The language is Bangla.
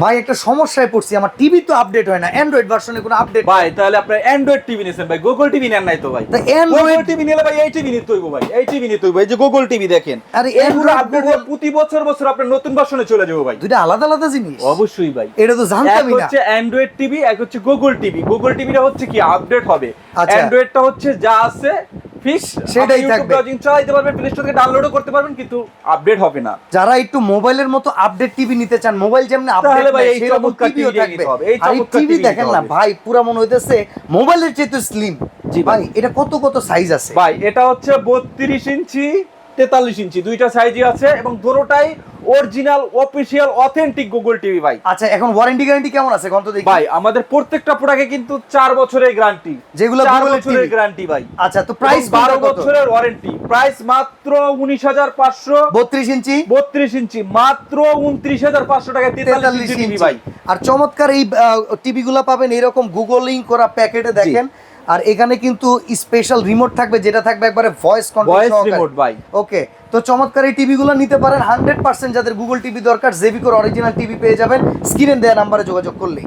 ভাই একটা সমস্যায় পড়ছি। আমার টিভি তো আপডেট হয় না। অ্যান্ড্রয়েড ভার্সনে কোনো আপডেট ভাই তাহলে আপনার অ্যান্ড্রয়েড টিভি নিছেন ভাই। গুগল টিভি নেন নাই তো ভাই। তা গুগল টিভি নিলে ভাই এই টিভি নিতে হইব ভাই। এই টিভি নিতে হইব। এই যে গুগল টিভি দেখেন। আরে এগুলো আপডেট প্রতি বছর বছর আপনার নতুন ভার্সনে চলে যাব ভাই। দুইটা আলাদা আলাদা জিনিস। অবশ্যই ভাই। এটা তো জানতামই না। হচ্ছে অ্যান্ড্রয়েড টিভি এক হচ্ছে গুগল টিভি গুগল টিভিটা হচ্ছে কি আপডেট হবে। আচ্ছা। অ্যান্ড্রয়েডটা হচ্ছে যা আছে ফিক্স সেটাই থাকবে। ব্রাউজিং চালাতে পারবেন প্লে স্টোর থেকে ডাউনলোডও করতে পারবেন কিন্তু আপডেট হবে না। যারা একটু মোবাইলের মতো আপডেট টিভি নিতে চান মোবাইল যেমন আপডেট ভাই এই চমৎকার টিভিও থাকবে। এই টিভি দেখেন না ভাই পুরো মনে হইতেছে মোবাইলের চেয়ে স্লিম জি ভাই। এটা কত কত সাইজ আছে? ভাই এটা হচ্ছে বত্রিশ ইঞ্চি তেতাল্লিশ ইঞ্চি। দুইটা সাইজই আছে এবং দুটোটাই original official authentic Google TV ভাই। আচ্ছা এখন ওয়ারেন্টি গ্যারান্টি কেমন আছে? কত দেখি। ভাই আমাদের প্রত্যেকটা প্রোডাক্টে কিন্তু চার বছরের গ্যারান্টি যেগুলো চার বছরের গ্যারান্টি ভাই। আচ্ছা তো প্রাইস এবং বারো বছরের ওয়ারেন্টি প্রাইস মাত্র উনিশ হাজার পাঁচশো। বত্রিশ ইঞ্চি? বত্রিশ ইঞ্চি। মাত্র উনত্রিশ হাজার পাঁচশো টাকা তেতাল্লিশ তেতাল্লিশ ইঞ্চি টিভি ভাই। আর চমৎকার এই টিভি গুলা পাবেন এরকম গুগলিং করা প্যাকেটে দেখেন। আর এখানে কিন্তু স্পেশাল রিমোট থাকবে যেটা থাকবে একবারে ভয়েস কন্ট্রোল রিমোট ভাই। ওকে তো চমৎকার এই টিভিগুলো নিতে পারেন। হান্ড্রেড পার্সেন্ট যাদের গুগল টিভি দরকার জেবিকোর অরিজিনাল টিভি পেয়ে যাবেন। স্ক্রিনে দেওয়া নাম্বারে যোগাযোগ করলেই।